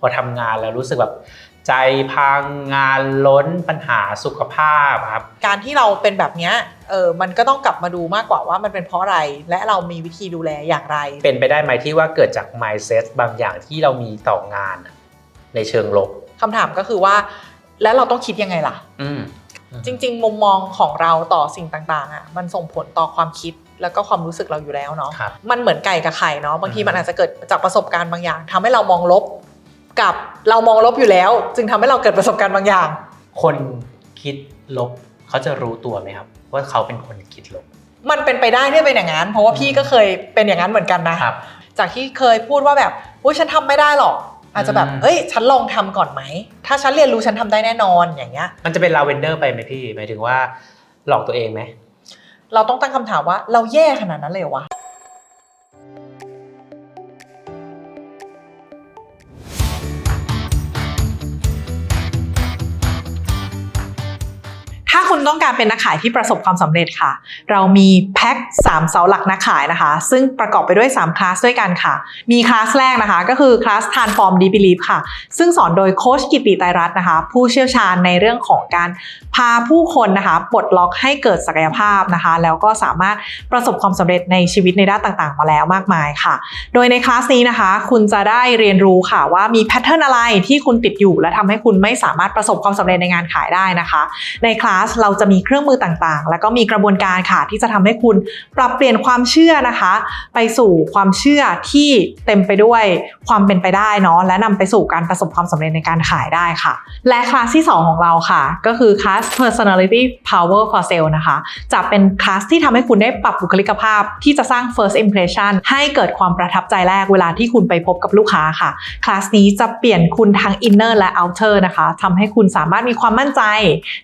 พอทำงานแล้วรู้สึกแบบใจพังงานล้นปัญหาสุขภาพครับ การที่เราเป็นแบบเนี้ยเออมันก็ต้องกลับมาดูมากกว่าว่ามันเป็นเพราะอะไร และเรามีวิธีดูแลอย่างไร เป็นไปได้ไหมที่ว่าเกิดจาก mindset บางอย่างที่เรามีต่องานอะในเชิงลบคำถามก็คือว่า แล้วเราต้องคิดยังไงล่ะ อืมจริง ๆ มุมมองของเราต่อสิ่งต่างๆอะมันส่งผลต่อความคิดแล้วก็ความรู้สึกเราอยู่แล้วเนาะครับมันเหมือนไก่กับไข่เนาะบางทีอืมมันอาจจะเกิดจากประสบการณ์บางอย่างทำให้เรามองลบ กับเรามองลบอยู่แล้ว จึงทำให้เราเกิดประสบการณ์บางอย่าง คนคิดลบเขาจะรู้ตัวไหมครับ ว่าเขาเป็นคนคิดลบ มันเป็นไปได้ที่จะเป็นอย่างนั้นเพราะว่าพี่ก็เคยเป็นอย่างนั้นเหมือนกันนะครับ จากที่เคยพูดว่าแบบอุ้ยฉันทำไม่ได้หรอก อาจจะแบบอืมเอ้ย ฉันลองทำก่อนไหม ถ้าฉันเรียนรู้ฉันทำได้แน่นอนอย่างเงี้ย มันจะเป็นลาเวนเดอร์ไปไหมพี่หมายถึงว่าหลอกตัวเองไหมเราต้องตั้งคำถามว่าเราแย่ขนาดนั้นเลยเหรอวะ ต้องการเป็นนักขายที่ประสบความสำเร็จค่ะ เรามีแพ็ค3เสาหลักนักขายนะคะ ซึ่งประกอบไปด้วย 3 คลาสด้วยกันค่ะ มีคลาสแรกนะคะ ก็คือคลาส Transform Deep Belief ค่ะ ซึ่งสอนโดยโค้ชกิติไตรัตน์นะคะ ผู้เชี่ยวชาญในเรื่องของการพาผู้คนนะคะปลดล็อกให้เกิดศักยภาพนะคะ แล้วก็สามารถประสบความสำเร็จในชีวิตในด้านต่างๆ มาแล้วมากมายค่ะ โดยในคลาสนี้นะคะ คุณจะได้เรียนรู้ค่ะว่ามีแพทเทิร์นอะไรที่คุณติดอยู่ และทำให้คุณไม่สามารถประสบความสำเร็จในงานขายได้นะคะ ในคลาสเราจะมีเครื่องมือต่างๆ แล้วก็มีกระบวนการค่ะที่จะทำให้คุณปรับเปลี่ยนความเชื่อนะคะ ไปสู่ความเชื่อที่เต็มไปด้วยความเป็นไปได้เนาะและนำไปสู่การประสบความสำเร็จในการขายได้ค่ะ และคลาสที่ 2 ของเราค่ะ ก็คือคลาส personality power for sale นะคะ จะเป็นคลาสที่ทำให้คุณได้ปรับบุคลิกภาพ ที่จะสร้าง first impression ให้เกิดความประทับใจแรกเวลาที่คุณไปพบกับลูกค้าค่ะคลาสนี้จะเปลี่ยนคุณทั้ง inner และ outer นะคะทำให้คุณสามารถมีความมั่นใจ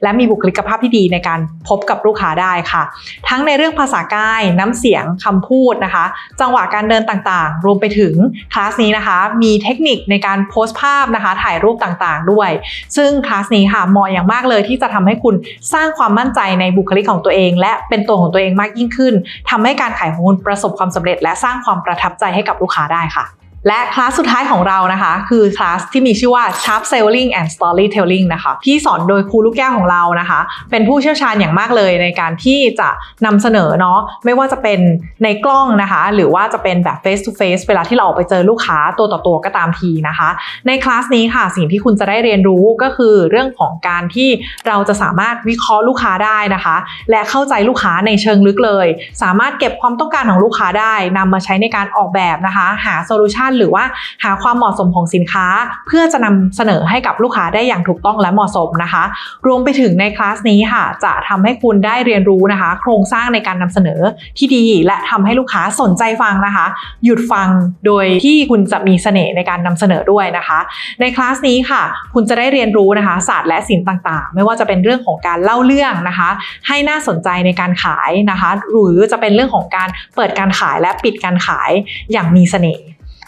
และมีบุคลิกภาพที่ดีในการพบกับลูกค้าได้ค่ะ ทั้งในเรื่องภาษากาย น้ำเสียงคำพูดนะคะ จังหวะการเดินต่างๆ รวมไปถึงคลาสนี้นะคะ มีเทคนิคในการโพสต์ภาพนะคะ ถ่ายรูปต่างๆ ด้วย ซึ่งคลาสนี้ค่ะเหมาะอย่างมากเลยที่จะทำให้คุณสร้างความมั่นใจในบุคลิกของตัวเอง และเป็นตัวของตัวเองมากยิ่งขึ้นทำให้การขายของคุณประสบความสำเร็จ และสร้างความประทับใจให้กับลูกค้าได้ค่ะ และคลาสสุดท้ายของเรานะคะ คือคลาสที่มีชื่อว่า Sharp Selling and Storytelling นะคะ ที่สอนโดยครูลูกแก้วของเรานะคะ เป็นผู้เชี่ยวชาญอย่างมากเลยในการที่จะนำเสนอเนาะไม่ว่าจะเป็นในกล้องนะคะ หรือว่าจะเป็นแบบ face to face เวลาที่เราออกไปเจอลูกค้าตัวต่อตัวก็ตามทีนะคะ ในคลาสนี้ค่ะสิ่งที่คุณจะได้เรียนรู้ก็คือเรื่องของการที่เราจะสามารถวิเคราะห์ลูกค้าได้นะคะ และเข้าใจลูกค้าในเชิงลึกเลย สามารถเก็บความต้องการของลูกค้าได้นำมาใช้ในการออกแบบนะคะ หาโซลูชันหรือว่าหาความเหมาะสมของสินค้า เพื่อจะนำเสนอให้กับลูกค้าได้อย่างถูกต้องและเหมาะสมนะคะ รวมไปถึงในคลาสนี้ค่ะ จะทำให้คุณได้เรียนรู้นะคะ โครงสร้างในการนำเสนอที่ดี และทำให้ลูกค้าสนใจฟังนะคะ หยุดฟังโดยที่คุณจะมีเสน่ห์ในการนำเสนอด้วยนะคะ ในคลาสนี้ค่ะ คุณจะได้เรียนรู้นะคะศาสตร์และศิลป์ต่างๆ ไม่ว่าจะเป็นเรื่องของการเล่าเรื่องนะคะ ให้น่าสนใจในการขายนะคะ หรือจะเป็นเรื่องของการเปิดการขายและปิดการขายอย่างมีเสน่ห์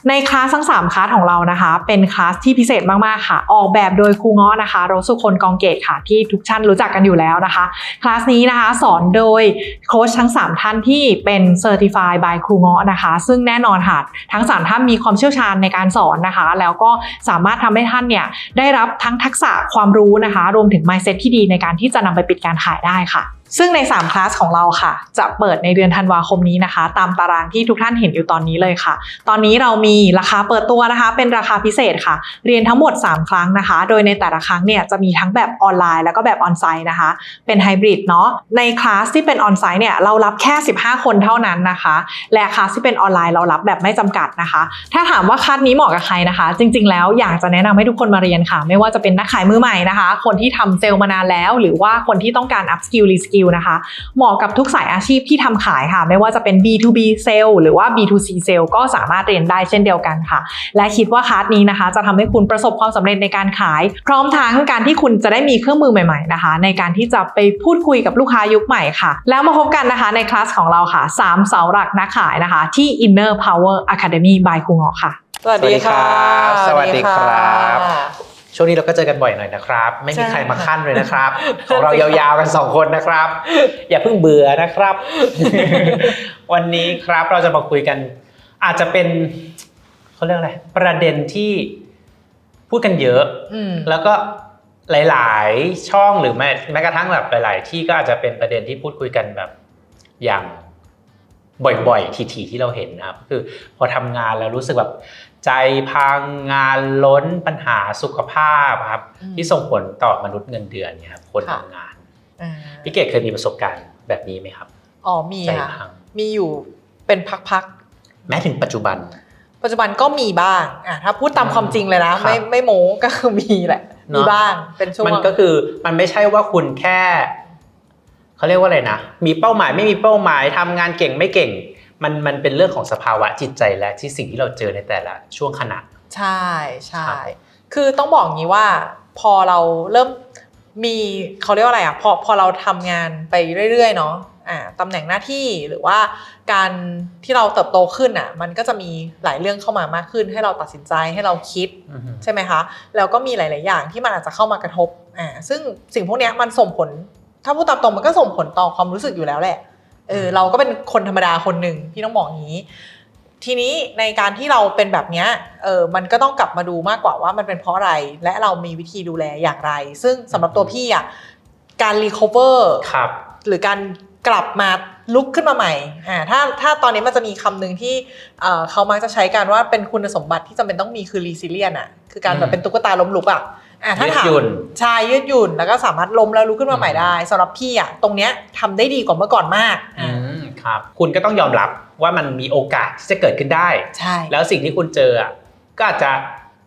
ในคลาสทั้ง 3 คลาสของเรานะคะ เป็นคลาสที่พิเศษมากๆค่ะ ออกแบบโดยครูง้อนะคะโรสุคนกองเกตค่ะ ที่ทุกท่านรู้จักกันอยู่แล้วนะคะ คลาสนี้นะคะสอนโดยโค้ชทั้ง 3 ท่านที่เป็น Certified by ครูง้อนะคะ ซึ่งแน่นอนค่ะ ทั้ง 3 ท่านมีความเชี่ยวชาญในการสอนนะคะ แล้วก็สามารถทำให้ท่านเนี่ยได้รับทั้งทักษะความรู้นะคะ รวมถึง mindset ที่ดีในการที่จะนำไปปิดการขายได้ค่ะซึ่งใน 3 คลาสของเราค่ะ จะเปิดในเดือนธันวาคมนี้นะคะ ตามตารางที่ทุกท่านเห็นอยู่ตอนนี้เลยค่ะ ตอนนี้เรามีราคาเปิดตัวนะคะ เป็นราคาพิเศษค่ะ เรียนทั้งหมด 3 ครั้งนะคะ โดยในแต่ละครั้งเนี่ยจะมีทั้งแบบออนไลน์ แล้วก็แบบออนไซต์นะคะ เป็นไฮบริดเนาะในคลาสที่เป็นออนไซต์เนี่ยเรารับแค่ 15 คนเท่านั้นนะคะ และคลาสที่เป็นออนไลน์เรารับแบบไม่จำกัดนะคะ ถ้าถามว่าคลาสนี้เหมาะกับใครนะคะ จริง ๆ แล้วอยากจะแนะนำให้ทุกคนมาเรียนค่ะ ไม่ว่าจะเป็นนักขายมือใหม่นะคะ คนที่ทำเซลล์มานานแล้ว หรือว่าคนที่ต้องการ up skill re skill นะคะ เหมาะกับทุกสายอาชีพที่ทำขายค่ะ ไม่ว่าจะเป็น B2B เซลล์หรือว่า B2C เซลล์ก็สามารถเรียนได้เช่นเดียวกันค่ะ และคิดว่าคลาสนี้นะคะ จะทำให้คุณประสบความสำเร็จในการขาย พร้อมทั้งการที่คุณจะได้มีเครื่องมือใหม่ๆนะคะ ในการที่จะไปพูดคุยกับลูกค้ายุคใหม่ค่ะ แล้วมาพบกันนะคะในคลาสของเราค่ะ3เสาหลักนักขายนะคะ ที่ Inner Power Academy by ครูเงาะค่ะ สวัสดีครับสวัสดีครับสวัสดีค่ะ ช่วงนี้เราก็เจอกันบ่อยหน่อยนะครับ ไม่มีใช่ใครมาขั้นเลยนะครับ ของเรายาวๆกันสองคนนะครับ อย่าเพิ่งเบื่อนะครับ วันนี้ครับเราจะมาคุยกัน อาจจะเป็นเขาเรียกอะไรประเด็นที่พูดกันเยอะอืมแล้วก็หลาย ๆ ช่องหรือแม้แม้กระทั่งแบบหลาย ๆ ที่ก็อาจจะเป็นประเด็นที่พูดคุยกันแบบ อย่างบ่อยๆ ทีๆที่เราเห็นนะครับ คือพอทำงานแล้วรู้สึกแบบ ใจพังงานล้นปัญหาสุขภาพครับอืมที่ส่งผลต่อมนุษย์เงินเดือนเนี่ยครับคนค่ะทำงานอ่าพี่เกดเคยมีประสบการณ์แบบนี้ไหมครับอ๋อมีใจค่ะพังมีอยู่เป็นพักแม้ถึงปัจจุบันๆปัจจุบันก็มีบ้างอะถ้าพูดตามอืมความจริงเลยนะครับไม่ไม่โม้ก็คือมีแหละเนอะมีบ้างเป็นช่วงมันก็คือมันไม่ใช่ว่าคุณแค่เขาเรียกว่าอะไรนะ มีเป้าหมายไม่มีเป้าหมายทำงานเก่งไม่เก่ง มันมันเป็นเรื่องของสภาวะจิตใจและที่สิ่งที่เราเจอในแต่ละช่วงขณะ ใช่ใช่ครับคือต้องบอกงี้ว่าพอเราเริ่มมีเขาเรียกว่าอะไรอะพอพอเราทำงานไปเรื่อยๆเนาะอ่าตำแหน่งหน้าที่หรือว่าการที่เราเติบโตขึ้นอะมันก็จะมีหลายเรื่องเข้ามามากขึ้น ให้เราตัดสินใจให้เราคิดอือฮึใช่ไหมคะแล้วก็มีหลาย ๆ อย่างที่มันอาจจะเข้ามากระทบอ่าซึ่งสิ่งพวกเนี้ยมันส่งผล ถ้าพูดตามตรงมันก็ส่งผลต่อความรู้สึกอยู่แล้วแหละ เออเราก็เป็นคนธรรมดาคนหนึ่งพี่ต้องบอกอย่างนี้ ทีนี้ในการที่เราเป็นแบบเนี้ยเออมันก็ต้องกลับมาดูมากกว่าว่ามันเป็นเพราะอะไร และเรามีวิธีดูแลอย่างไร ซึ่งสำหรับตัวพี่อะการรีคอเวอร์ครับหรือการกลับมาลุกขึ้นมาใหม่อ่าถ้าถ้าตอนนี้มันจะมีคำหนึ่งที่เอ่อเขามักจะใช้กันว่าเป็นคุณสมบัติที่จำเป็นต้องมีคือ resilient อะคือการแบอืบมเป็นตุ๊กตาล้มลุกอะ อ่าถ้ายืดถามหยุ่น ใช่ยืดหยุ่นแล้วก็สามารถล้มแล้วลุกขึ้นมาใหม่อืมได้สำหรับพี่อะตรงเนี้ยทำได้ดีกว่าเมื่อก่อนมากอือ่ามครับ คุณก็ต้องยอมรับว่ามันมีโอกาสที่จะเกิดขึ้นได้ ใช่แล้วสิ่งที่คุณเจออะก็อาจจะ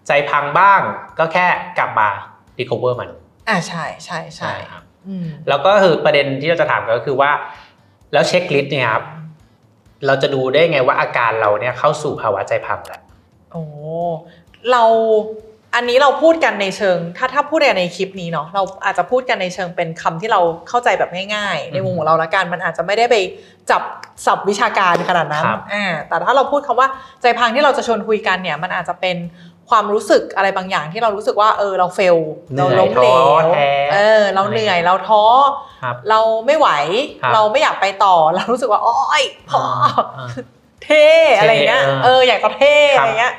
ใจพังบ้าง ก็แค่กลับมา recover มันอ่าใช่ใช่ใช่ครับอืมแล้วก็คือประเด็นที่เราจะถามก็คือว่า แล้วเช็คลิสต์เนี่ยครับเราจะดูได้ไงว่าอาการเราเนี่ยเข้าสู่ภาวะใจพังแล้ว โอ้เรา อันนี้เราพูดกันในเชิง ถ้าถ้าพูดกันในคลิปนี้เนาะเราอาจจะพูดกันในเชิงเป็นคำที่เราเข้าใจแบบง่ายๆ ในมุมของเราละกันมันอาจจะไม่ได้ไปจับศัพท์วิชาการขนาดนั้นครับอ่าแต่ถ้าเราพูดคำว่าใจพังที่เราจะชวนคุยกันเนี่ย มันอาจจะเป็นความรู้สึกอะไรบางอย่างที่เรารู้สึกว่าเออเราเฟลเหเรานื่อยล้มเหลท้อวแท้เออเราเหนื่อยเราท้อครับเราไม่ไหวครับเราไม่อยากไปต่อ เรารู้สึกว่าโอ๊ยพออ่าเท่อะไรเงี้ยเท่เออเอออยากจะเท่ครับอะไรเงี้ย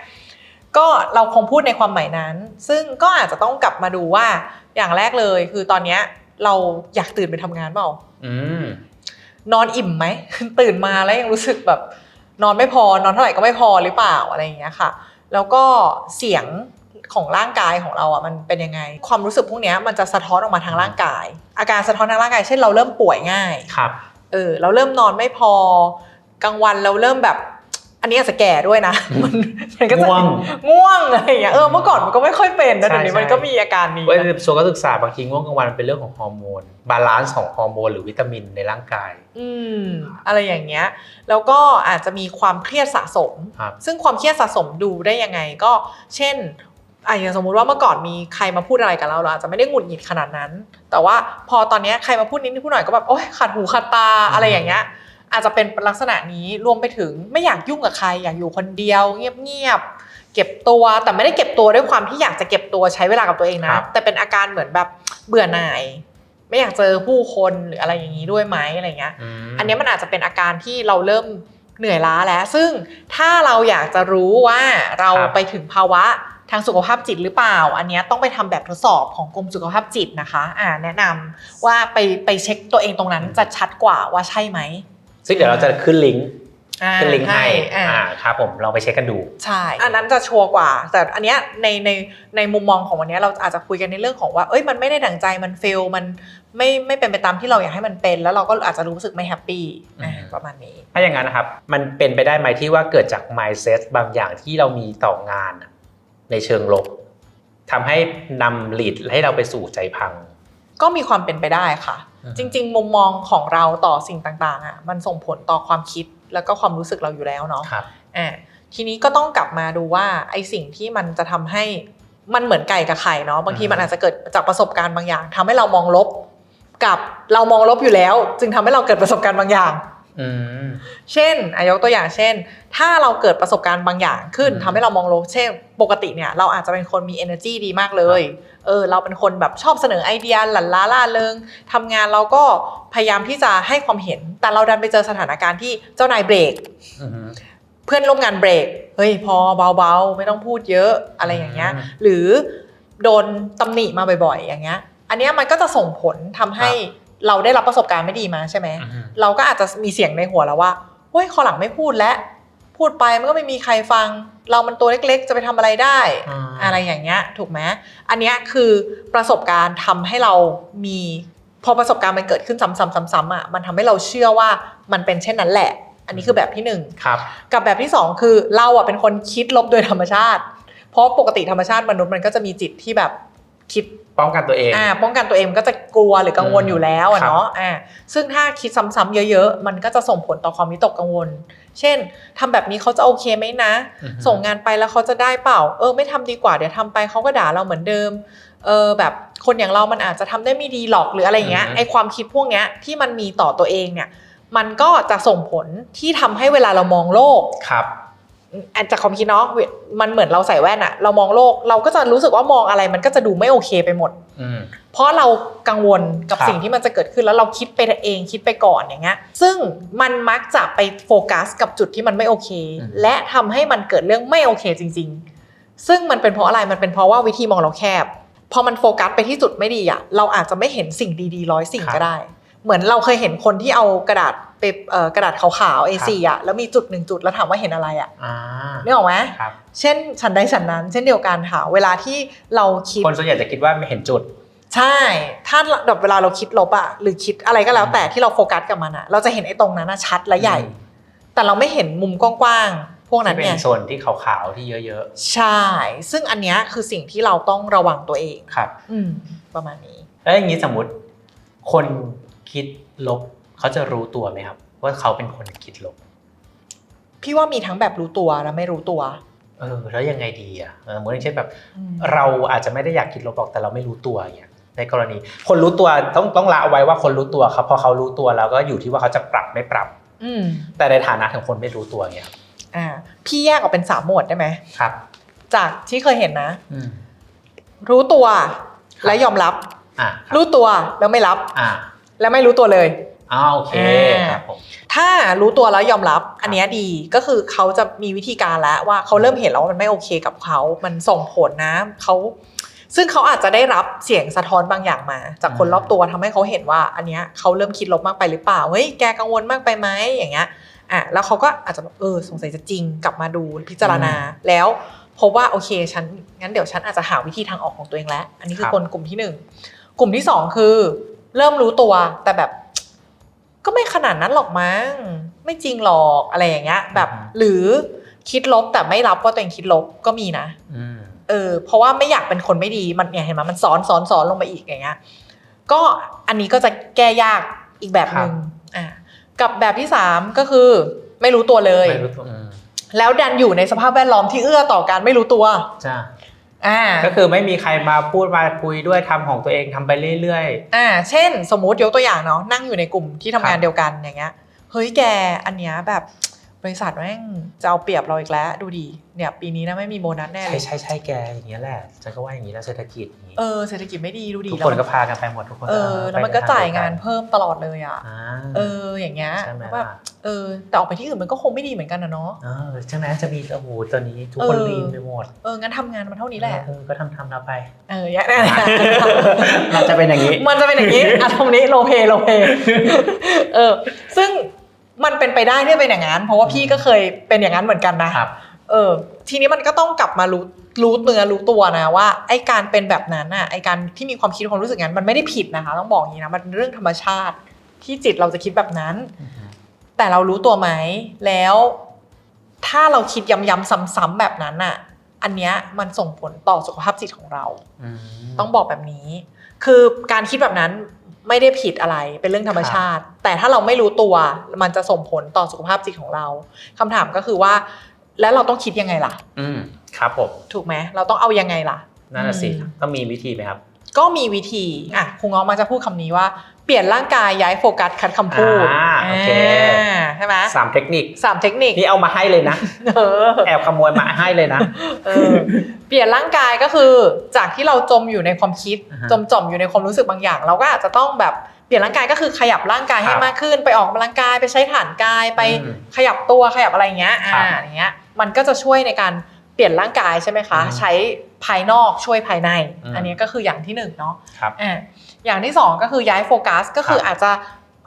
ก็เราคงพูดในความหมายนั้น ซึ่งก็อาจจะต้องกลับมาดูว่าอย่างแรกเลย คือตอนเนี้ยเราอยากตื่นไปทำงานเปล่าอืมนอนอิ่มไหมตื่นมาแล้วยังรู้สึกแบบนอนไม่พอนอนเท่าไหร่ก็ไม่พอหรือเปล่าอะไรอย่างเงี้ยค่ะ แล้วก็เสียงของร่างกายของเราอะมันเป็นยังไง ความรู้สึกพวกเนี้ยมันจะสะท้อนออกมาทางร่างกาย อาการสะท้อนทางร่างกาย เช่นเราเริ่มป่วยง่ายครับเออเราเริ่มนอนไม่พอกลางวันเราเริ่มแบบ อันนี้อาจจะแก่ด้วยนะ มันมันก็จะง่วงง่วงอะไรอย่างเงี้ยเออเมื่อก่อนมันก็ไม่ค่อยเป็นนะใช่เดี๋ยวนี้ใช่มันก็มีอาการนี้เว้ยนะส่วนการศึกษาบางทีง่วงกลางวันมันเป็นเรื่องของฮอร์โมนบาลานซ์ของฮอร์โมนหรือวิตามินในร่างกาย อืมอะไรอย่างเงี้ยแล้วก็อาจจะมีความเครียดสะสมครับซึ่งความเครียดสะสมดูได้ยังไงก็ เช่นอะอย่างสมมุติว่าเมื่อก่อนมีใครมาพูดอะไรกับเราเราอาจจะไม่ได้หงุดหงิดขนาดนั้น แต่ว่าพอตอนเนี้ยใครมาพูดนิดนิดพูดหน่อยก็แบบโอ๊ยขัดหูขัดตาอะไรอย่างเงี้ย อาจจะเป็นลักษณะนี้รวมไปถึงไม่อยากยุ่งกับใคร อยากอยู่คนเดียว เงียบๆเก็บตัวแต่ไม่ได้เก็บตัวด้วยความที่อยากจะเก็บตัวใช้เวลากับตัวเองนะ แต่เป็นอาการเหมือนแบบเบื่อหน่าย ไม่อยากเจอผู้คนหรืออะไรอย่างนี้ด้วยไหมอะไรเงี้ยมอันนี้มันอาจจะเป็นอาการที่เราเริ่มเหนื่อยล้าแล้ว ซึ่งถ้าเราอยากจะรู้ว่าเราครับไปถึงภาวะทางสุขภาพจิตหรือเปล่า อันเนี้ยต้องไปทำแบบทดสอบของกรมสุขภาพจิตนะคะ อ่าแนะนำว่าไปไปเช็คตัวเองตรงนั้นจะชัดกว่าว่าใช่ไหม ซึ่งเดี๋ยวเราจะขึ้นลิงก์อ่าขึ้นลิงก์ให้อ่าอ่าครับผมลองไปเช็คกันดู ใช่ อันนั้นจะชัวร์กว่า แต่อันเนี้ยในในในมุมมองของวันเนี้ยเราอาจจะคุยกันในเรื่องของว่า เอ้ยมันไม่ได้ดั่งใจมันเฟลมันไม่ไม่เป็นไปตามที่เราอยากให้มันเป็น แล้วเราก็อาจจะรู้สึกไม่แฮปปี้อ่าอืมประมาณนี้ ถ้าอย่างนั้นนะครับ มันเป็นไปได้ไหมที่ว่าเกิดจาก mindset บางอย่างที่เรามีต่องานอะในเชิงลบทำให้นำ lead ให้เราไปสู่ใจพัง ก็มีความเป็นไปได้ค่ะอือฮึจริง ๆ มุมมองของเราต่อสิ่งต่างๆอะมันส่งผลต่อความคิดแล้วก็ความรู้สึกเราอยู่แล้วเนาะครับอ่าทีนี้ก็ต้องกลับมาดูว่าไอสิ่งที่มันจะทำให้มันเหมือนไก่กับไข่เนาะบางทีอืมมันอาจจะเกิดจากประสบการณ์บางอย่างทำให้เรามองลบกับเรามองลบอยู่แล้ว จึงทำให้เราเกิดประสบการณ์บางอย่างอืมเช่นอายกตัวอย่างเช่น ถ้าเราเกิดประสบการณ์บางอย่างขึ้นอืมทำให้เรามองลบเช่น ปกติเนี่ยเราอาจจะเป็นคนมี energy ดีมากเลยเออเราเป็นคนแบบชอบเสนอไอเดียหลั่นล้าล่าเริงทำงานเราก็พยายามที่จะให้ความเห็น แต่เราดันไปเจอสถานการณ์ที่เจ้านายเบรกอืมพื่อนร่วมงานเบรกเฮ้ยพอเบาๆ ไม่ต้องพูดเยอะอะไรอย่างเงี้ยอืมหรือโดนตำหนิมาบ่อยๆ อย่างเงี้ย อันเนี้ยมันก็จะส่งผลทำให้เราได้รับประสบการณ์ไม่ดีมาใช่ไหมอืมเราก็อาจจะมีเสียงในหัวแล้วว่าเฮ้ยขอหลังไม่พูดแล้ว พูดไปมันก็ไม่มีใครฟัง เรามันตัวเล็กๆ จะไปทำอะไรได้อืมอะไรอย่างเงี้ยถูกไหมอันเนี้ยคือประสบการณ์ทำให้เรามีพอประสบการณ์มันเกิดขึ้นซ้ำๆๆๆอะมันทำให้เราเชื่อว่ามันเป็นเช่นนั้นแหละ อันนี้คือแบบที่หนึ่งครับกับแบบที่สองคือเราอะเป็นคนคิดลบโดยธรรมชาติ เพราะปกติธรรมชาติมนุษย์มันก็จะมีจิตที่แบบ คิดป้องกันตัวเองอ่าป้องกันตัวเองมันก็จะกลัวหรือกังวลอืมอยู่แล้วอะครับเนาะอ่าซึ่งถ้าคิดซ้ำๆเยอะๆ มันก็จะส่งผลต่อความวิตกกังวล เช่นทำแบบนี้เขาจะโอเคไหมนะอือฮึส่งงานไปแล้วเขาจะได้เปล่า เออ ไม่ทำดีกว่าเดี๋ยวทำไปเขาก็ด่าเราเหมือนเดิมเออแบบคนอย่างเรามันอาจจะทำได้ไม่ดีหรอกหรืออะไรเงี้ยอือฮึไอความคิดพวกเนี้ยที่มันมีต่อตัวเองเนี่ย มันก็จะส่งผลที่ทำให้เวลาเรามองโลกครับ อันจากความคิดเนาะเวมันเหมือนเราใส่แว่นอะเรามองโลกเราก็จะรู้สึกว่ามองอะไรมันก็จะดูไม่โอเคไปหมดอืมเพราะเรากังวลกับครับสิ่งที่มันจะเกิดขึ้นแล้วเราคิดไปเองคิดไปก่อนอย่างเงี้ยซึ่งมันมักจะไปโฟกัสกับจุดที่มันไม่โอเค และทำให้มันเกิดเรื่องไม่โอเคจริง ๆ ซึ่งมันเป็นเพราะอะไรมันเป็นเพราะว่าวิธีมองเราแคบพอมันโฟกัสไปที่จุดไม่ดีอะเราอาจจะไม่เห็นสิ่งดีๆร้อยสิ่งก็ได้ เหมือนเราเคยเห็นคนที่เอากระดาษไปเอ่อกระดาษขาวๆ A4 อะแล้วมีจุดหนึ่งจุดแล้วถามว่าเห็นอะไรอะอ่านึกออกไหมครับเช่นฉันใดฉันนั้น เช่นเดียวกันค่ะเวลาที่เราคิดคนส่วนใหญ่จะคิดว่าไม่เห็นจุด ใช่ ถ้าแบบเวลาเราคิดลบอะหรือคิดอะไรก็แล้วแต่ที่เราโฟกัสกับมันอะเราจะเห็นไอ้ตรงนั้นอะชัดและใหญ่อืมแต่เราไม่เห็นมุมกว้างๆพวกนั้นที่เป็เนี่ยนโซนที่ขาวๆที่เยอะใช่ ซึ่งอันเนี้ยคือสิ่งที่เราต้องระวังตัวเองๆครับ อืม ประมาณนี้ แล้วอย่างนี้สมมติคน คิดลบ เขาจะรู้ตัวไหมครับ ว่าเขาเป็นคนคิดลบ พี่ว่ามีทั้งแบบรู้ตัวและไม่รู้ตัว เออ แล้วยังไงดีอะเออสมมติอย่างเช่นแบบอืมเราอาจจะไม่ได้อยากคิดลบหรอกแต่เราไม่รู้ตัวอย่างเงี้ยในกรณี คนรู้ตัวต้องต้องละเอาไว้ว่าคนรู้ตัวครับพอเขารู้ตัวแล้วก็อยู่ที่ว่าเขาจะปรับไม่ปรับ อืมแต่ในฐานะของคนไม่รู้ตัวเงี้ยครับอ่า พี่แยกออกเป็นสามหมวดได้ไหม ครับจากที่เคยเห็นนะ อืมรู้ตัวและยอมรับ อ่าครับรู้ตัวแล้วไม่รับ อ่า และไม่รู้ตัวเลย อ้าโอเคอ่าครับผม ถ้ารู้ตัวแล้วยอมรับอันเนี้ยดีก็คือเขาจะมีวิธีการแล้วว่าเขาเริ่มเห็นแล้วว่ามันไม่โอเคกับเขา มันส่งผลนะเขาซึ่งเขาอาจจะได้รับเสียงสะท้อนบางอย่างมา จากคนรอบตัวทำให้เขาเห็นว่า อันเนี้ยเขาเริ่มคิดลบมากไปหรือเปล่าเฮ้ยแกกังวลมากไปไหมอย่างเงี้ยอะแล้วเขาก็อาจจะแบบเออสงสัยจะจริงกลับมาดูพิจารณาแล้วพบว่าโอเคฉันงั้นเดี๋ยวฉันอาจจะหาวิธีทางออกของตัวเองแล้ว อันนี้คือคนกลุ่มที่หนึ่งกลุ่มที่สองคือ เริ่มรู้ตัวแต่แบบ ก็ไม่ขนาดนั้นหรอกมั้งไม่จริงหรอกอะไรอย่างเงี้ย แบบอือฮึหรือคิดลบแต่ไม่รับว่าตัวเองคิดลบก็มีนะอืมเออ เพราะว่าไม่อยากเป็นคนไม่ดีมันเนี่ยเห็นไหมมันซ้อนซ้อนซ้อนลงไปอีกอย่างเงี้ยก็อันนี้ก็จะแก้ยากอีกแบบหนึ่งอะกับแบบที่สามก็คือ ไม่รู้ตัวเลยไม่รู้ตัวอืมแล้วดันอยู่ในสภาพแวดล้อมที่เอื้อต่อการไม่รู้ตัวจ้าอ่า ก็คือไม่มีใครมาพูดมาคุยด้วยทำของตัวเองทำไปเรื่อยอ่าเช่น สมมุติยกตัวอย่างเนาะนั่งอยู่ในกลุ่มที่ทำงานครับเดียวกันอย่างเงี้ยเฮ้ยแกอันเนี้ยแบบ บริษัทแม่งจะเอาเปรียบเราอีกแล้ว ดูดีเนี่ยปีนี้นะไม่มีโบนัสๆแน่ใช่เลยใช่ใช่แกอย่างเงี้ยแหละฉันก็ว่าอย่างนี้แล้วเศรษฐกิจอย่างนี้เออเศรษฐกิจไม่ดีดูดีทุกแล้วคนก็พากันไปหมดทุกคนเออแล้วมันก็จ่ายงานเพิ่มตลอดเลยอะอ่าเอออย่างเงี้ยใช่ไหมแล้วแบบล่ะเออแต่ออกไปที่อื่นมันก็คงไม่ดีเหมือนกันนะเนาะ เออใช่ไหมจะมีโอ้โหตอนนี้ทุกคนเออ ลีนไปหมดเอองั้นทำงานมันเท่านี้แหละเออก็ทำทำเราไป เอออย่างนั้นเราจะเป็นอย่างนี้ มันจะเป็นอย่างนี้อะตรงนี้โลเพโลเพเออซึ่ง มันเป็นไปได้ที่จะเป็นอย่างนั้นเพราะว่าพี่ก็เคยเป็นอย่างนั้นเหมือนกันนะครับ เออ ทีนี้มันก็ต้องกลับมารู้รู้เนื้อรู้ตัวนะว่าไอการเป็นแบบนั้นน่ะไอการที่มีความคิดความรู้สึกงั้น มันไม่ได้ผิดนะคะ ต้องบอกอย่างนี้นะมันเป็นเรื่องธรรมชาติที่จิตเราจะคิดแบบนั้น แต่เรารู้ตัวไหมแล้ว ถ้าเราคิดย้ำๆซ้ำๆแบบนั้นน่ะ อันเนี้ยมันส่งผลต่อสุขภาพจิตของเราอืมต้องบอกแบบนี้ คือการคิดแบบนั้น ไม่ได้ผิดอะไรเป็นเรื่องธรรมชาติ แต่ถ้าเราไม่รู้ตัวมันจะส่งผลต่อสุขภาพจิตของเราคำถามก็คือว่า แล้วเราต้องคิดยังไงล่ะ อืมครับผมถูกไหมเราต้องเอายังไงล่ะนั่นน่ะสิอืมก็มีวิธีไหมครับ ก็มีวิธีอะครูง้อมาจะพูดคำนี้ว่าเปลี่ยนร่างกายย้ายโฟกัสคัดคำพูดอ่าโอเคอ่าใช่ไหมสามเทคนิค สามเทคนิคนี่เอามาให้เลยนะ เออแอบขโมยมาให้เลยนะ เออเปลี่ยนร่างกายก็คือ จากที่เราจมอยู่ในความคิด อ่าฮะจมจอมอยู่ในความรู้สึกบางอย่าง เราก็อาจจะต้องแบบเปลี่ยนร่างกายก็คือขยับร่างกายให้ครับมากขึ้น ไปออกกำลังกายไปใช้ฐานกายไปอืมขยับตัวขยับอะไรอย่างเงี้ยครัอ่าบอย่างเงี้ยมันก็จะช่วยในการเปลี่ยนร่างกายใช่ไหมคะอืมใช้ภายนอกช่วยภายในอืมอันนี้ก็คืออย่างที่หนึ่งเนาะครับอ่าอย่างที่สองก็คือย้ายโฟกัสก็คือครับอาจจะ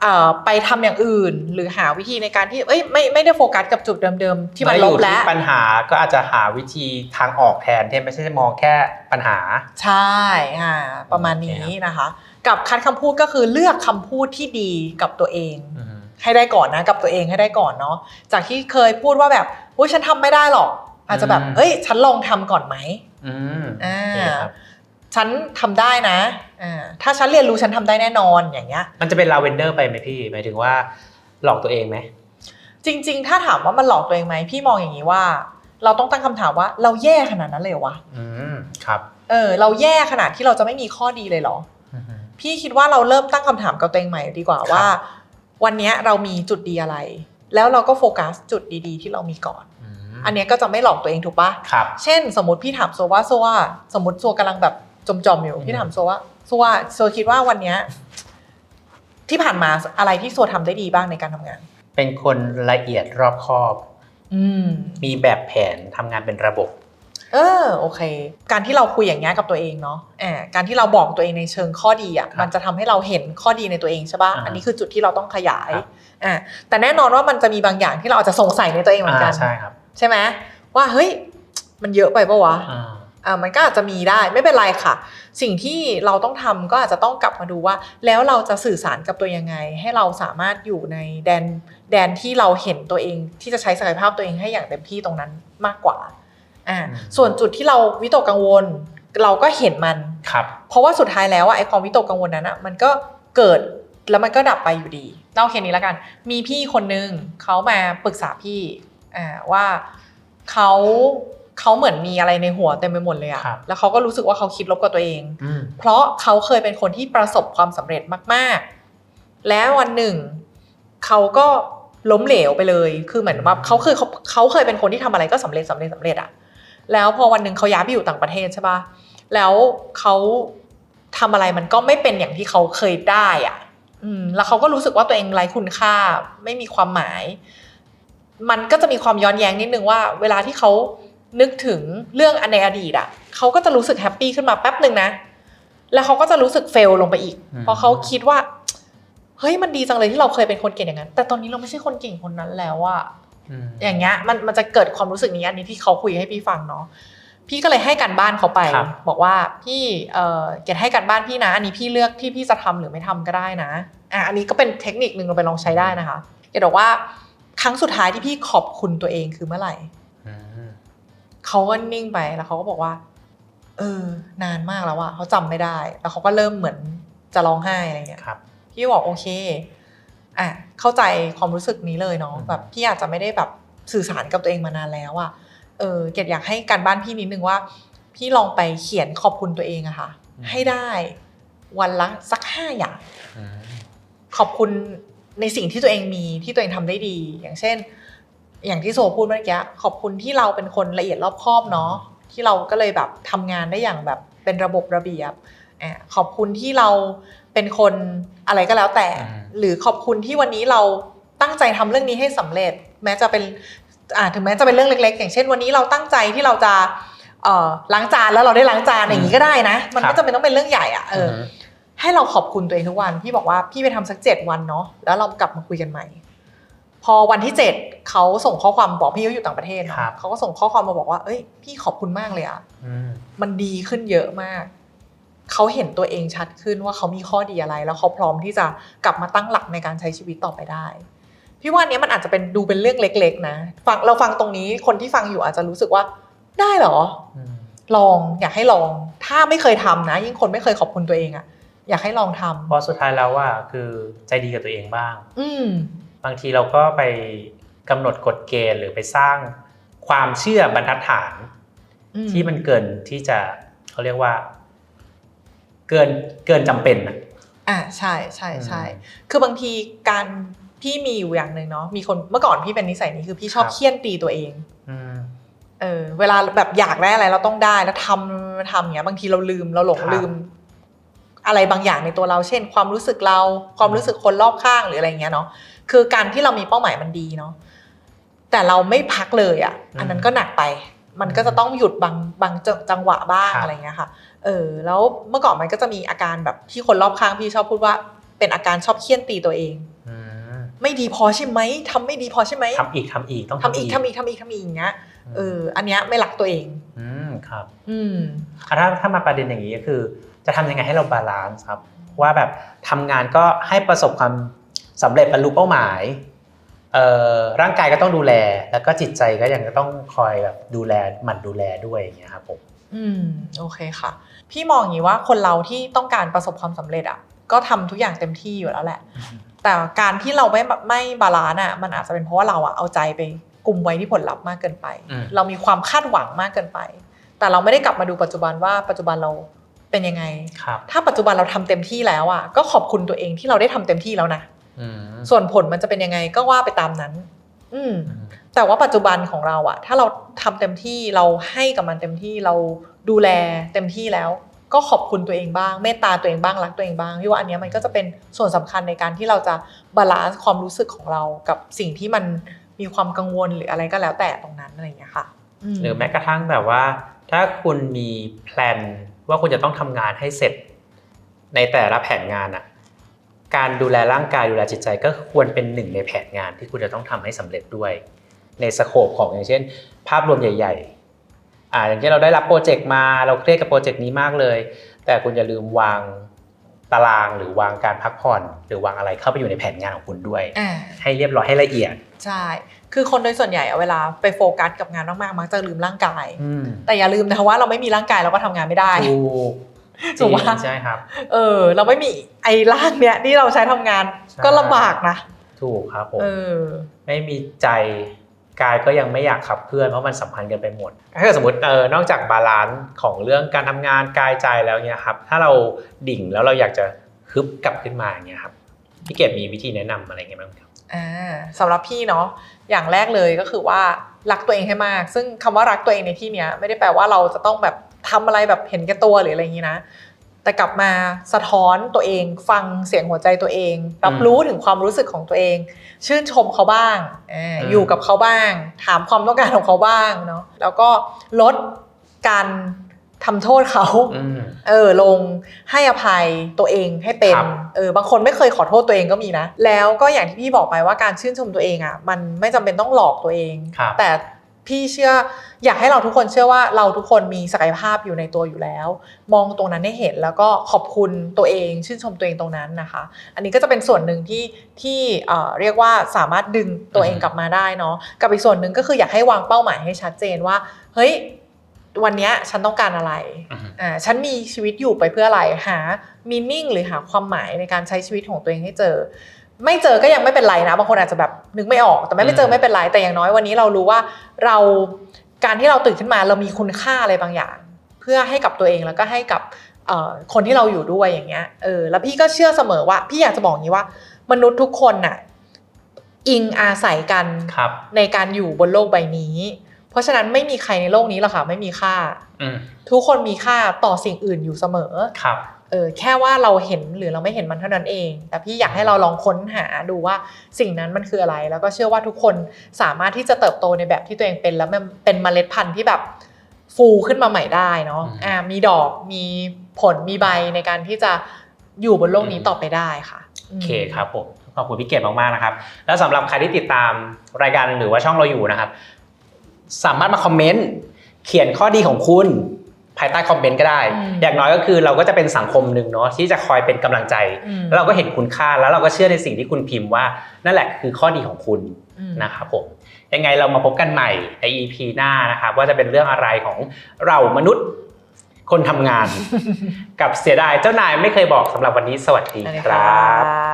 เอ่อไปทำอย่างอื่น หรือหาวิธีในการที่เอ้ยไม่ไม่ได้โฟกัสกับจุดเดิมๆที่มันไได้ลอบยู่แล้วปัญหาก็อาจจะหาวิธีทางออกแทนที่ไม่ใช่มองแค่ปัญหา ใช่อ่าประมาณนี้นะคะ กับคัดคำพูดก็คือเลือกคำพูดที่ดีกับตัวเองอืมให้ได้ก่อนนะกับตัวเองให้ได้ก่อนเนาะจากที่เคยพูดว่าแบบอุ้ยฉันทำไม่ได้หรอก อาจจะแบบอืมเอ้ย ฉันลองทำก่อนไหมอืมอ่าโอเคครับฉันทำได้นะอ่าถ้าฉันเรียนรู้ฉันทำได้แน่นอนอย่างเงี้ย มันจะเป็นลาเวนเดอร์ไปไหมพี่หมายถึงว่าหลอกตัวเองไหมจริง ๆ ถ้าถามว่ามันหลอกตัวเองไหมพี่มองอย่างนี้ว่า เราต้องตั้งคำถามว่าเราแย่ขนาดนั้นเลยเหรอวะอืมครับ เออ เราแย่ขนาดที่เราจะไม่มีข้อดีเลยเหรออืมพี่คิดว่าเราเริ่มตั้งคำถามกับตัวเองใหม่ดีกว่าครับว่า วันเนี้ยเรามีจุดดีอะไร แล้วเราก็โฟกัสจุดดี ๆ ที่เรามีก่อน อืมอันเนี้ยก็จะไม่หลอกตัวเองถูกปะครับ เช่น สมมติพี่ถามโซว่าโซว่าสมมติโซกำลังแบบจมๆอยู่อืมพี่ถามโซว่าโซว่าโซคิดว่าวันเนี้ยที่ผ่านมาอะไรที่โซทำได้ดีบ้างในการทำงาน เป็นคนละเอียดรอบคอบ อืม มีแบบแผนทำงานเป็นระบบ เออโอเค การที่เราคุยอย่างเงี้ยกับตัวเองเนาะแอบการที่เราบอกตัวเองในเชิงข้อดีอะครับมันจะทำให้เราเห็นข้อดีในตัวเองใช่ปะอ่าอันนี้คือจุดที่เราต้องขยายครับ อ่าแต่แน่นอนว่ามันจะมีบางอย่างที่เราอาจจะสงสัยในตัวเองเหมือนกัน อ่าใช่ครับ ใช่ไหมว่าเฮ้ยมันเยอะไปปะวะอ่าอ่ามันก็อาจจะมีได้ไม่เป็นไรค่ะ สิ่งที่เราต้องทำก็อาจจะต้องกลับมาดูว่า แล้วเราจะสื่อสารกับตัวยังไง ให้เราสามารถอยู่ในแดนแดนที่เราเห็นตัวเอง ที่จะใช้ศักยภาพตัวเองให้อย่างเต็มที่ตรงนั้นมากกว่าอ่าอืมส่วนจุดที่เราวิตกกังวล เราก็เห็นมันครับเพราะว่าสุดท้ายแล้วอะไอความวิตกกังวลนั้นอะมันก็เกิดแล้วมันก็ดับไปอยู่ดีเล่าแค่นี้แล้วกัน มีพี่คนนึงเขามาปรึกษาพี่ อ่าว่าเขาเขาเหมือนมีอะไรในหัวเต็มไปหมดเลยอะครับแล้วเขาก็รู้สึกว่าเขาคิดลบกับตัวเองอืมเพราะเขาเคยเป็นคนที่ประสบความสำเร็จมาก ๆ แล้ววันหนึ่งเขาก็ล้มเหลวไปเลย คือเหมือนว่าเขาเคยเขาเขาเคยเป็นคนที่ทำอะไรก็สำเร็จสำเร็จสำเร็จอะแล้วพอวันหนึ่งเขาย้ายไปอยู่ต่างประเทศใช่ปะแล้วเขาทำอะไรมันก็ไม่เป็นอย่างที่เขาเคยได้อะอืมแล้วเขาก็รู้สึกว่าตัวเองไร้คุณค่าไม่มีความหมาย มันก็จะมีความย้อนแย้งนิดนึงว่า เวลาที่เขานึกถึงเรื่องอันในอดีตอะเขาก็จะรู้สึกแฮปปี้ขึ้นมาแป๊บหนึ่งนะ แล้วเขาก็จะรู้สึกเฟลลงไปอีกอืมเพราะเขาคิดว่า เฮ้ยมันดีจังเลยที่เราเคยเป็นคนเก่งอย่างนั้น แต่ตอนนี้เราไม่ใช่คนเก่งคนนั้นแล้วอะอืมอย่างเงี้ยมันมันจะเกิดความรู้สึกนี้อันนี้ที่เขาคุยให้พี่ฟังเนาะพี่ก็เลยให้การบ้านเขาไปครับบอกว่าพี่เอ่อเกดให้การบ้านพี่นะ อันนี้พี่เลือกที่พี่จะทำหรือไม่ทำก็ได้นะอะอันนี้ก็เป็นเทคนิคหนึ่งเราไปลองใช้ได้นะคะเกดบอกว่า ครั้งสุดท้ายที่พี่ขอบคุณตัวเองคือเมื่อไหร่อืมเขาก็นิ่งไปแล้วเขาก็บอกว่า เออ นานมากแล้วอะเขาจำไม่ได้ แล้วเขาก็เริ่มเหมือนจะร้องไห้อะไรเงี้ยครับพี่บอกโอเคอะเข้าใจความรู้สึกนี้เลยเนาะอืมแบบพี่อาจจะไม่ได้แบบสื่อสารกับตัวเองมานานแล้วอะเออเกดอยากให้การบ้านพี่นิดนึงว่า พี่ลองไปเขียนขอบคุณตัวเองอะค่ะ ให้ได้วันละสักห้าอย่างอืมขอบคุณ ในสิ่งที่ตัวเองมีที่ตัวเองทำได้ดี อย่างเช่น อย่างที่โซพูดเมื่อกี้ขอบคุณที่เราเป็นคนละเอียดรอบคอบเนาะที่เราก็เลยแบบทำงานได้อย่างแบบเป็นระบบระเบียบอะขอบคุณที่เราเป็นคนอะไรก็แล้วแต่อืมหรือขอบคุณที่วันนี้เราตั้งใจทำเรื่องนี้ให้สำเร็จ แม้จะเป็นอ่าถึงแม้จะเป็นเรื่องเล็ก ๆ อย่างเช่น วันนี้เราตั้งใจที่เราจะเอ่อล้างจานแล้วเราได้ล้างจานอย่างนี้ก็ได้นะ มันครัไม่บจำเป็นต้องเป็นเรื่องใหญ่อะเอออม ให้เราขอบคุณตัวเองทุกวัน พี่บอกว่าพี่ไปทำสักเจ็ดวันเนาะแล้วเรากลับมาคุยกันใหม่ พอวันที่เจ็ดเขาส่งข้อความบอกพี่เขาอยู่ต่างประเทศเนาะครับเขาก็ส่งข้อความมาบอกว่า เอ้ย พี่ขอบคุณมากเลยอะอืมมันดีขึ้นเยอะมากเขาเห็นตัวเองชัดขึ้นว่าเขามีข้อดีอะไร แล้วเขาพร้อมที่จะกลับมาตั้งหลักในการใช้ชีวิตต่อไปได้พี่ว่าอันเนี้ยมันอาจจะเป็นดูเป็นเรื่องเล็ก ๆ นะฟังเราฟังตรงนี้คนที่ฟังอยู่อาจจะรู้สึกว่าได้เหรออืมลองอยากให้ลอง ถ้าไม่เคยทำนะ ยิ่งคนไม่เคยขอบคุณตัวเองอะ อยากให้ลองทำเพราะสุดท้ายแล้วว่าคือใจดีกับตัวเองบ้าง อืมบางทีเราก็ไปกำหนดกฎเกณฑ์หรือไปสร้างความเชื่อบรรทัดฐานอืมที่มันเกินที่จะเขาเรียกว่า เกินเกินจำเป็นนะอ่าใช่ใช่ใช่อืมคือบางทีการพี่มีอยู่อย่างหนึ่งเนาะมีคนเมื่อก่อนพี่เป็นนิสัยนี้คือพี่ชอบครับเคี่ยนตีตัวเองอืมเออเวลาแบบอยากได้อะไรเราต้องได้แล้วทำทำอย่างเงี้ย บางทีเราลืมเราหลงครับลืม อะไรบางอย่างในตัวเรา เช่น ความรู้สึกเราความรู้สึกคนรอบข้างหรืออะไรเงี้ยเนาะคือการที่เรามีเป้าหมายมันดีเนาะแต่เราไม่พักเลยอะ่ะ อันนั้นก็หนักไป มันก็จะต้องหยุดบางบางจังหวะบ้างครับอะไรเงี้ยค่ะ เออ แล้วเมื่อก่อนมันก็จะมีอาการแบบที่คนรอบข้างพี่ชอบพูดว่าเป็นอาการชอบเคี่ยนตีตัวเองอืมไม่ดีพอใช่ไหมทำไม่ดีพอใช่ไหมทำอีกทำอีกต้องทำอีกทำอีกทำอีกทำอีกอย่างเงี้ยเอออันเนี้ยไม่รักตัวเองอืม ครับอืมอะถ้าถ้ามาประเด็นอย่างนี้ก็คือ จะทำยังไงให้เราบาลานซ์ครับ ว่าแบบทำงานก็ให้ประสบความสำเร็จบรรลุเป้าหมายเอ่อร่างกายก็ต้องดูแล แล้วก็จิตใจก็ยังต้องคอยแบบดูแลหมั่นดูแลด้วยอย่างเงี้ยครับผมอืมโอเคค่ะ พี่มองอย่างนี้ว่าคนเราที่ต้องการประสบความสำเร็จอะก็ทำทุกอย่างเต็มที่อยู่แล้วแหละ แต่การที่เราไม่ไม่บาลานซ์อะมันอาจจะเป็นเพราะว่าเราอะเอาใจไปกลุ่มไว้ที่ผลลัพธ์มากเกินไปอืมเรามีความคาดหวังมากเกินไป แต่เราไม่ได้กลับมาดูปัจจุบันว่าปัจจุบันเราเป็นยังไงครับถ้าปัจจุบันเราทำเต็มที่แล้วอะก็ขอบคุณตัวเองที่เราได้ทำเต็มที่แล้วนะอืมส่วนผลมันจะเป็นยังไงก็ว่าไปตามนั้น อืมอืมแต่ว่าปัจจุบันของเราอะถ้าเราทำเต็มที่เราให้กับมันเต็มที่เราดูแลเต็มที่แล้ว ก็ขอบคุณตัวเองบ้างเมตตาตัวเองบ้างรักตัวเองบ้างพี่ว่าอันเนี้ยมันก็จะเป็นส่วนสำคัญในการที่เราจะบาลานซ์ความรู้สึกของเรากับสิ่งที่มันมีความกังวลหรืออะไรก็แล้วแต่ตรงนั้นอะไรอย่างเงี้ยค่ะมหรือแม้กระทั่งแบบว่า ถ้าคุณมีแพลนว่าคุณจะต้องทำงานให้เสร็จ ในแต่ละแผนงานอะการดูแลร่างกายดูแลจิตใจก็ควรเป็นหนึ่งในแผนงานที่คุณจะต้องทำให้สำเร็จด้วย ในสโคปของอย่างเช่น ภาพรวมใหญ่ ๆอ่าอย่างเช่นเราได้รับโปรเจกต์มาเราเครียดกับโปรเจกต์นี้มากเลย แต่คุณอย่าลืมวางตารางหรือวางการพักผ่อน หรือวางอะไรเข้าไปอยู่ในแผนงานของคุณด้วยอ่าให้เรียบร้อยให้ละเอียดใช่ คือคนโดยส่วนใหญ่อะเวลาไปโฟกัสกับงานมากๆมักจะลืมร่างกายอืมแต่อย่าลืมนะคะว่าเราไม่มีร่างกายเราก็ทำงานไม่ได้ถูกถูกปะจริงใช่ครับ เออ เราไม่มีไอ้ร่างเนี้ยที่เราใช้ทำงานใช่ก็ลำบากนะ ถูกครับผมเออไม่มีใจกายก็ยังไม่อยากขับเคลื่อนเพราะมันสัมพันธ์กันไปหมด ถ้าเกิดสมมติเออนอกจากบาลานซ์ของเรื่องการทำงานกายใจแล้วเนี่ยครับ ถ้าเราดิ่งแล้วเราอยากจะฮึบกลับขึ้นมาอย่างเงี้ยครับพี่เกดมีวิธีแนะนำอะไรเงี้ยบ้างครับอ่าสำหรับพี่เนาะ อย่างแรกเลยก็คือว่ารักตัวเองให้มาก ซึ่งคำว่ารักตัวเองในที่เนี้ยไม่ได้แปลว่าเราจะต้องแบบทำอะไรแบบเห็นแก่ตัวหรืออะไรอย่างนี้นะ แต่กลับมาสะท้อนตัวเอง ฟังเสียงหัวใจตัวเอง รับรู้ถึงความรู้สึกของตัวเอง ชื่นชมเขาบ้างอาอยู่กับเขาบ้าง ถามความต้องการของเขาบ้างเนาะแล้วก็ลดการ ทำโทษเขาอืมเออลงให้อภัยตัวเองให้เป็นครับเออบางคนไม่เคยขอโทษตัวเองก็มีนะ แล้วก็อย่างที่พี่บอกไปว่าการชื่นชมตัวเองอะมันไม่จำเป็นต้องหลอกตัวเองครับแต่พี่เชื่ออยากให้เราทุกคนเชื่อว่าเราทุกคนมีศักยภาพอยู่ในตัวอยู่แล้ว มองตรงนั้นให้เห็นแล้วก็ขอบคุณตัวเอง ชื่นชมตัวเองตรงนั้นนะคะ อันนี้ก็จะเป็นส่วนหนึ่งที่ที่เอ่อเรียกว่าสามารถดึงตัวเองอืมกลับมาได้เนาะกับอีกส่วนหนึ่งก็คืออยากให้วางเป้าหมายให้ชัดเจนว่าเฮ้ย วันเนี้ยฉันต้องการอะไรอืมอ่าฉันมีชีวิตอยู่ไปเพื่ออะไรหา meaning หรือหาความหมายในการใช้ชีวิตของตัวเองให้เจอ ไม่เจอก็ยังไม่เป็นไรนะบางคนอาจจะแบบนึกไม่ออก แต่ไม่ไปเจอไม่เป็นไรแต่อย่างน้อยวันนี้เรารู้ว่าเราการที่เราตื่นขึ้นมาเรามีคุณค่าอะไรบางอย่าง เพื่อให้กับตัวเองแล้วก็ให้กับเอ่อคนที่เราอยู่ด้วยอย่างเงี้ยเออแล้วพี่ก็เชื่อเสมอว่าพี่อยากจะบอกอย่างนี้ว่า มนุษย์ทุกคนน่ะอิงอาศัยกันครับในการอยู่บนโลกใบนี้ เพราะฉะนั้นไม่มีใครในโลกนี้หรอกค่ะไม่มีค่าอืมทุกคนมีค่าต่อสิ่งอื่นอยู่เสมอครับเออแค่ว่าเราเห็นหรือเราไม่เห็นมันเท่านั้นเอง แต่พี่อยากให้เราลองค้นหาดูว่าสิ่งนั้นมันคืออะไร แล้วก็เชื่อว่าทุกคนสามารถที่จะเติบโตในแบบที่ตัวเองเป็นแล้วมันเป็นเมล็ดพันธุ์ที่แบบฟูขึ้นมาใหม่ได้เนาะอืมอ่ามีดอกมีผลมีใบในการที่จะอยู่บนโลกนี้อืมต่อไปได้ค่ะโอเคครับผมขอบคุณพี่เกดมากๆนะครับ แล้วสำหรับใครที่ติดตามรายการหรือว่าช่องเราอยู่นะครับ สามารถมาคอมเมนต์เขียนข้อดีของคุณภายใต้คอมเมนต์ก็ได้อืมอย่างน้อยก็คือเราก็จะเป็นสังคมหนึ่งเนาะที่จะคอยเป็นกำลังใจอืมแล้วเราก็เห็นคุณค่าแล้วเราก็เชื่อในสิ่งที่คุณพิมพ์ว่า นั่นแหละคือข้อดีของคุณอืมนะครับผมยังไงเรามาพบกันใหม่ใน EP หน้านะครับว่าจะเป็นเรื่องอะไรของเรามนุษย์คนทำงาน กับเสียดายเจ้านายไม่เคยบอกสำหรับวันนี้สวัสดีสวัสดีครัค่ะบ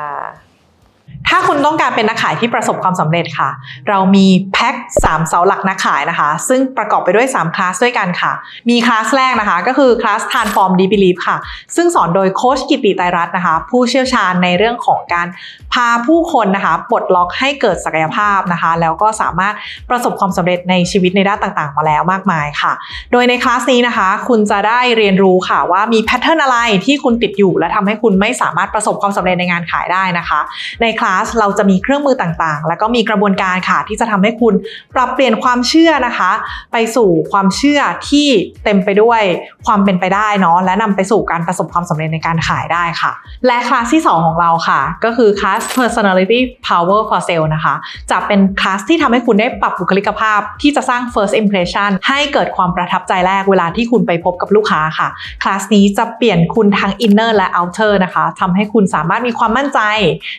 ถ้าคุณต้องการเป็นนักขายที่ประสบความสำเร็จค่ะ เรามีแพ็ค3เสาหลักนักขายนะคะ ซึ่งประกอบไปด้วย3คลาสด้วยกันค่ะ มีคลาสแรกนะคะ ก็คือคลาส Transform Deep Belief ค่ะ ซึ่งสอนโดยโค้ชกิติไตรรัตน์นะคะ ผู้เชี่ยวชาญในเรื่องของการพาผู้คนนะคะปลดล็อกให้เกิดศักยภาพนะคะ แล้วก็สามารถประสบความสำเร็จในชีวิตในด้านต่างๆ มาแล้วมากมายค่ะ โดยในคลาสนี้นะคะ คุณจะได้เรียนรู้ค่ะว่ามีแพทเทิร์นอะไรที่คุณติดอยู่ และทำให้คุณไม่สามารถประสบความสำเร็จในงานขายได้นะคะ ในคลาสเราจะมีเครื่องมือต่างๆ แล้วก็มีกระบวนการค่ะที่จะทำให้คุณปรับเปลี่ยนความเชื่อนะคะ ไปสู่ความเชื่อที่เต็มไปด้วยความเป็นไปได้เนาะและนำไปสู่การประสบความสำเร็จในการขายได้ค่ะ และคลาสที่ 2 ของเราค่ะ ก็คือคลาส personality power for sale นะคะ จะเป็นคลาสที่ทำให้คุณได้ปรับบุคลิกภาพ ที่จะสร้าง first impression ให้เกิดความประทับใจแรกเวลาที่คุณไปพบกับลูกค้าค่ะคลาสนี้จะเปลี่ยนคุณทั้ง inner และ outer นะคะทำให้คุณสามารถมีความมั่นใจ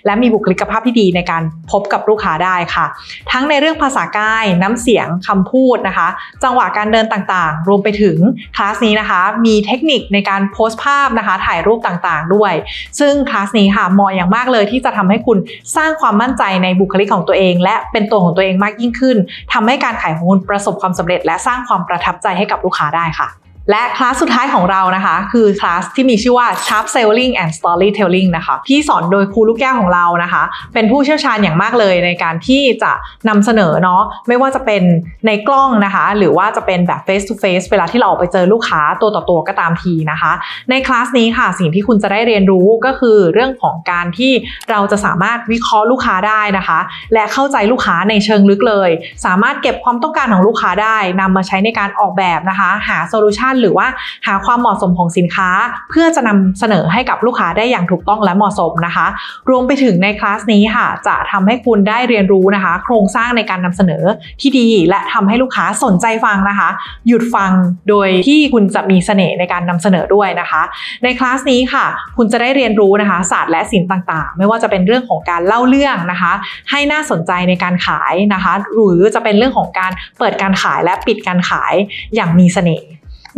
และมีบุคลิกภาพที่ดีในการพบกับลูกค้าได้ค่ะ ทั้งในเรื่องภาษากายน้ำเสียงคำพูดนะคะ จังหวะการเดินต่างๆ รวมไปถึงคลาสนี้นะคะ มีเทคนิคในการโพสต์ภาพนะคะ ถ่ายรูปต่างๆ ด้วย ซึ่งคลาสนี้ค่ะเหมาะอย่างมากเลยที่จะทำให้คุณสร้างความมั่นใจในบุคลิกของตัวเอง และเป็นตัวของตัวเองมากยิ่งขึ้นทำให้การขายของคุณประสบความสำเร็จ และสร้างความประทับใจให้กับลูกค้าได้ค่ะ และคลาสสุดท้ายของเรานะคะ คือคลาสที่มีชื่อว่า Sharp Selling and Storytelling นะคะ ที่สอนโดยครูลูกแก้วของเรานะคะ เป็นผู้เชี่ยวชาญอย่างมากเลยในการที่จะนำเสนอเนาะไม่ว่าจะเป็นในกล้องนะคะ หรือว่าจะเป็นแบบ face to face เวลาที่เราออกไปเจอลูกค้าตัวต่อตัวก็ตามทีนะคะ ในคลาสนี้ค่ะสิ่งที่คุณจะได้เรียนรู้ก็คือเรื่องของการที่เราจะสามารถวิเคราะห์ลูกค้าได้นะคะ และเข้าใจลูกค้าในเชิงลึกเลย สามารถเก็บความต้องการของลูกค้าได้นำมาใช้ในการออกแบบนะคะ หาโซลูชันหรือว่าหาความเหมาะสมของสินค้า เพื่อจะนำเสนอให้กับลูกค้าได้อย่างถูกต้องและเหมาะสมนะคะ รวมไปถึงในคลาสนี้ค่ะ จะทำให้คุณได้เรียนรู้นะคะ โครงสร้างในการนำเสนอที่ดี และทำให้ลูกค้าสนใจฟังนะคะ หยุดฟังโดยที่คุณจะมีเสน่ห์ในการนำเสนอด้วยนะคะ ในคลาสนี้ค่ะ คุณจะได้เรียนรู้นะคะ ศาสตร์และศิลป์ต่างๆ ไม่ว่าจะเป็นเรื่องของการเล่าเรื่องนะคะ ให้น่าสนใจในการขายนะคะ หรือจะเป็นเรื่องของการเปิดการขายและปิดการขายอย่างมีเสน่ห์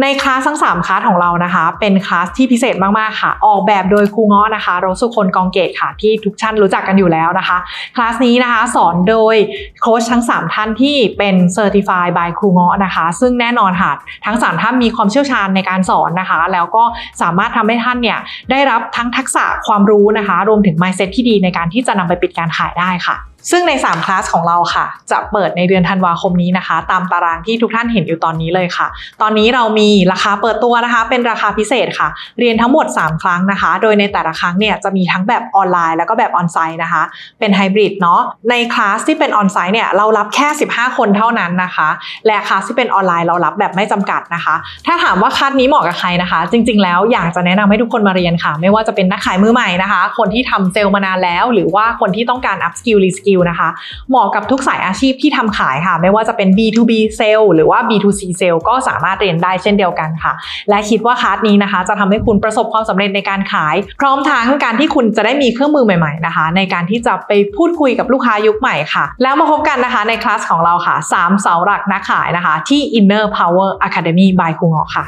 ในคลาสทั้ง 3คลาสของเรานะคะ เป็นคลาสที่พิเศษมากๆค่ะ ออกแบบโดยครูง้อนะคะโรสุคนกองเกตค่ะ ที่ทุกท่านรู้จักกันอยู่แล้วนะคะ คลาสนี้นะคะสอนโดยโค้ชทั้ง 3 ท่านที่เป็น Certified by ครูง้อนะคะ ซึ่งแน่นอนค่ะทั้ง 3 ท่านมีความเชี่ยวชาญในการสอนนะคะ แล้วก็สามารถทำให้ท่านเนี่ยได้รับทั้งทักษะความรู้นะคะ รวมถึง mindset ที่ดีในการที่จะนำไปปิดการขายได้ค่ะ ซึ่งใน 3 คลาสของเราค่ะ จะเปิดในเดือนธันวาคมนี้นะคะ ตามตารางที่ทุกท่านเห็นอยู่ตอนนี้เลยค่ะ ตอนนี้เรามีราคาเปิดตัวนะคะ เป็นราคาพิเศษค่ะ เรียนทั้งหมด 3 ครั้งนะคะ โดยในแต่ละครั้งเนี่ยจะมีทั้งแบบออนไลน์แล้วก็แบบออนไซต์นะคะ เป็นไฮบริดเนาะ ในคลาสที่เป็นออนไซต์เนี่ยเรารับแค่ 15 คนเท่านั้นนะคะ และคลาสที่เป็นออนไลน์เรารับแบบไม่จำกัดนะคะ ถ้าถามว่าคลาสนี้เหมาะกับใครนะคะ จริง ๆ แล้วอยากจะแนะนำให้ทุกคนมาเรียนค่ะ ไม่ว่าจะเป็นนักขายมือใหม่นะคะ คนที่ทำเซลล์มานานแล้ว หรือว่าคนที่ต้องการ up skill skill นะคะ เหมาะกับทุกสายอาชีพที่ทำขายค่ะ ไม่ว่าจะเป็น B2B เซลล์หรือว่า B2C เซลล์ก็สามารถเรียนได้เช่นเดียวกันค่ะ และคิดว่าคลาสนี้นะคะ จะทำให้คุณประสบความสำเร็จในการขาย พร้อมทั้งการที่คุณจะได้มีเครื่องมือใหม่ๆนะคะ ในการที่จะไปพูดคุยกับลูกค้ายุคใหม่ค่ะ แล้วมาพบกันนะคะในคลาสของเราค่ะ3เสาหลักนักขายนะคะ ที่ Inner Power Academy by ครูเงาะค่ะ